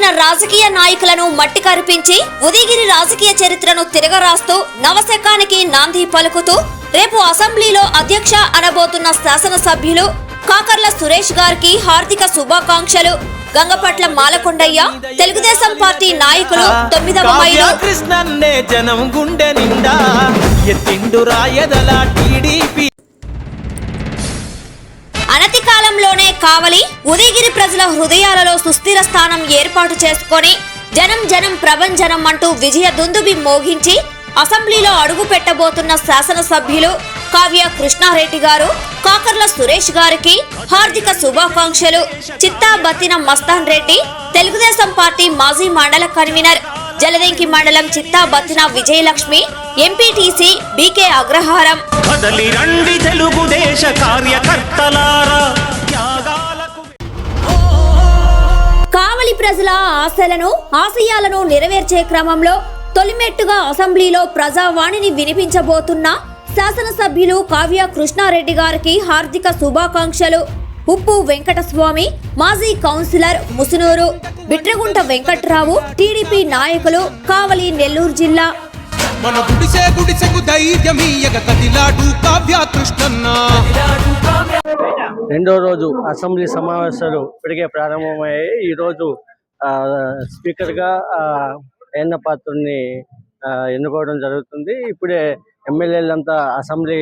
ఎదిగిన రాజకీయ నాయకులను మట్టి కరిపించి ఉదయగిరి రాజకీయ చరిత్రను తిరగరాస్తూ నవశకానికి నాంది పలుకుతూ రేపు అసెంబ్లీలో అధ్యక్ష అనబోతున్న శాసనసభ్యులు కాకర్ల సురేష్ గారికి హార్దిక శుభాకాంక్షలు. గంగపట్ల మాలకొండయ్య తెలుగుదేశం పార్టీ నాయకులు తొమ్మిదవ మైలు. కృష్ణన్నే జనం గుండె నిండా ఎత్తిండు రాయదల టీడీపీ. కాలంలోనే కావలి ఉదయగిరి ప్రజల హృదయాలలో సుస్థిర స్థానం ఏర్పాటు చేసుకొని జనం జనం ప్రభంజనం అంటూ విజయ దుందుబి మోగించి అసెంబ్లీలో అడుగు పెట్టబోతున్న శాసనసభ్యులు కావ్య కృష్ణారెడ్డి గారు కాకర్ల సురేష్ గారికి హార్దిక శుభాకాంక్షలు. చిత్తా బతిన మస్తాన్ రెడ్డి తెలుగుదేశం పార్టీ మాజీ మండల కన్వీనర్ జలదెంకి మండలం చిత్తా బతిన విజయలక్ష్మి ఎంపీటీసీ బీకే అగ్రహారం. కదలి రండి తెలుగుదేశ కార్యకర్తలారా ప్రజల ఆశలను ఆశయాలను నెరవేర్చే క్రమంలో తొలిమెట్టుగా అసెంబ్లీలో ప్రజావాణిని వినిపించబోతున్న శాసనసభ్యులు కావ్య కృష్ణారెడ్డి గారికి హార్దిక శుభాకాంక్షలు. ఉప్పు వెంకటస్వామి మాజీ కౌన్సిలర్ ముసునూరు బిట్రగుంట వెంకట్రావు టీడీపీ నాయకులు కావలి నెల్లూరు జిల్లా. మన గుడిసే గుడిసెకు ధైర్యమీయగ కదిలాడు కావ్య కృష్ణన్న. రెండో రోజు అసెంబ్లీ సమావేశాలు ఇప్పటికే ప్రారంభమయ్యాయి. ఈరోజు ఆ, స్పీకర్గా ఆ, అయ్యన్న పాత్రని ఆ, ఎన్నుకోవడం జరుగుతుంది. ఇప్పుడే ఎమ్మెల్యేలంతా అసెంబ్లీ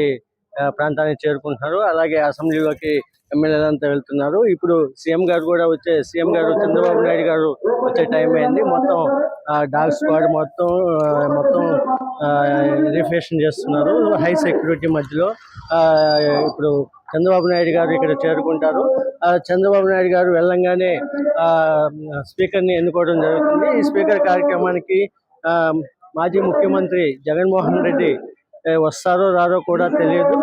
ప్రాంతానికి చేరుకుంటున్నారు. అలాగే అసెంబ్లీలోకి ఎమ్మెల్యేలంతా వెళ్తున్నారు. ఇప్పుడు సీఎం గారు కూడా వచ్చే సీఎం గారు చంద్రబాబు నాయుడు గారు వచ్చే టైం అయింది. మొత్తం డాగ్ స్క్వాడ్ మొత్తం ఆ, మొత్తం రిఫ్రెషన్ చేస్తున్నారు. హై సెక్యూరిటీ మధ్యలో ఆ, ఇప్పుడు చంద్రబాబు నాయుడు గారు ఇక్కడ చేరుకుంటారు. ఆ, చంద్రబాబు నాయుడు గారు వెళ్ళంగానే ఆ, స్పీకర్ని ఎన్నుకోవడం జరుగుతుంది. ఈ స్పీకర్ కార్యక్రమానికి ఆ, మాజీ ముఖ్యమంత్రి జగన్మోహన్ రెడ్డి వస్తారో రారో కూడా తెలియదు.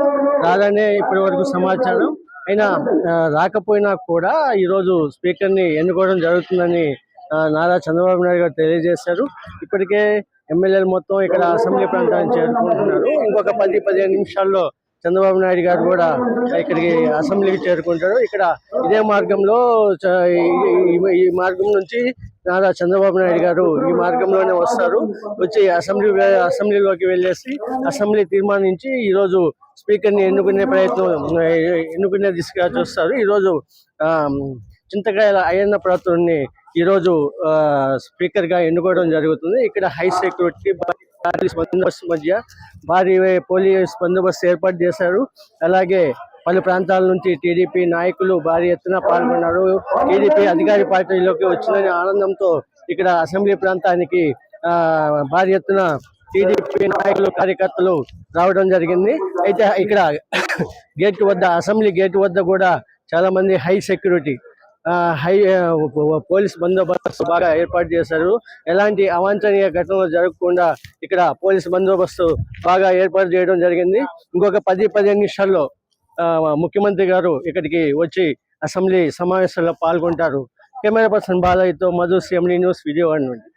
రాదనే ఇప్పటి వరకు సమాచారం అయినా ఆ, రాకపోయినా కూడా ఈరోజు స్పీకర్ని ఎన్నుకోవడం జరుగుతుందని ఆ, నారా చంద్రబాబు నాయుడు గారు తెలియజేశారు. ఇప్పటికే ఎమ్మెల్యేలు మొత్తం ఇక్కడ అసెంబ్లీ ప్రాంతానికి చేరుకుంటున్నారు. ఇంకొక పది పదిహేను నిమిషాల్లో చంద్రబాబు నాయుడు గారు కూడా ఇక్కడికి అసెంబ్లీకి చేరుకుంటారు. ఇక్కడ ఇదే మార్గంలో ఈ- మార్గం నుంచి నారా చంద్రబాబు నాయుడు గారు ఈ మార్గంలోనే వస్తారు. వచ్చి అసెంబ్లీ అసెంబ్లీలోకి వెళ్ళేసి అసెంబ్లీ తీర్మానించి ఈరోజు స్పీకర్ని ఎన్నుకునే ప్రయత్నం ఎన్నుకునే దిశగా చూస్తారు. ఈరోజు ఆ, చింతకాయల అయ్యన్న ప్రాతుని ఈరోజు ఆ, స్పీకర్గా ఎన్నుకోవడం జరుగుతుంది. ఇక్కడ హై సెక్యూరిటీ పోలీస్ బందోబస్తు మధ్య భారీ పోలీస్ బందోబస్తు ఏర్పాటు చేశారు. అలాగే పలు ప్రాంతాల నుంచి టీడీపీ నాయకులు భారీ ఎత్తున పాల్గొన్నారు. టీడీపీ అధికార పార్టీలోకి వచ్చిన ఆనందంతో ఇక్కడ అసెంబ్లీ ప్రాంతానికి ఆ, భారీ ఎత్తున టీడీపీ నాయకులు కార్యకర్తలు రావడం జరిగింది. అయితే ఇక్కడ గేట్ వద్ద అసెంబ్లీ గేట్ వద్ద కూడా చాలా మంది హై సెక్యూరిటీ హై పోలీస్ బందోబస్తు బాగా ఏర్పాటు చేశారు. ఎలాంటి అవాంఛనీయ ఘటనలు జరగకుండా ఇక్కడ పోలీస్ బందోబస్తు బాగా ఏర్పాటు చేయడం జరిగింది. ఇంకొక పది పదిహేను నిమిషాల్లో ముఖ్యమంత్రి గారు ఇక్కడికి వచ్చి అసెంబ్లీ సమావేశంలో పాల్గొంటారు. కెమెరా పర్సన్ బాలయ్యతో మధు సిఎండి న్యూస్ విజయవాడ నుండి.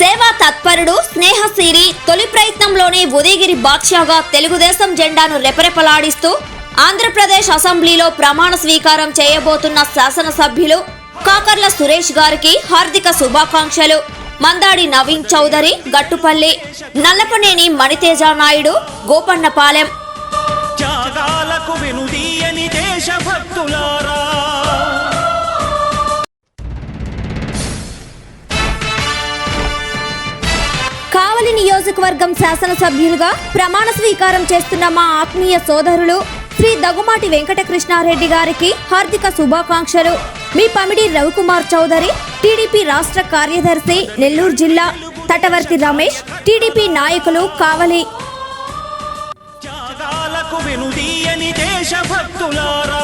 సేవా తత్పరుడు స్నేహసిరి తొలి ప్రయత్నంలోనే ఉదయగిరి బాద్షాగా తెలుగుదేశం జెండాను రెపరెపలాడిస్తూ ఆంధ్రప్రదేశ్ అసెంబ్లీలో ప్రమాణ స్వీకారం చేయబోతున్న శాసనసభ్యులు కాకర్ల సురేష్ గారికి హార్దిక శుభాకాంక్షలు. మందాడి నవీన్ చౌదరి గట్టుపల్లి నల్లపనేని మణితేజ నాయుడు గోపన్నపాలెం. కావలి నియోజకవర్గం శాసనసభ్యులుగా ప్రమాణ స్వీకారం చేస్తున్న మా ఆత్మీయ సోదరులు శ్రీ దగుమాటి వెంకటకృష్ణారెడ్డి గారికి హార్దిక శుభాకాంక్షలు. మీ పమిడి రవికుమార్ చౌదరి టీడీపీ రాష్ట్ర కార్యదర్శి నెల్లూరు జిల్లా తటవర్తి రమేష్ టీడీపీ నాయకులు కావలి. దేశభక్తులారా.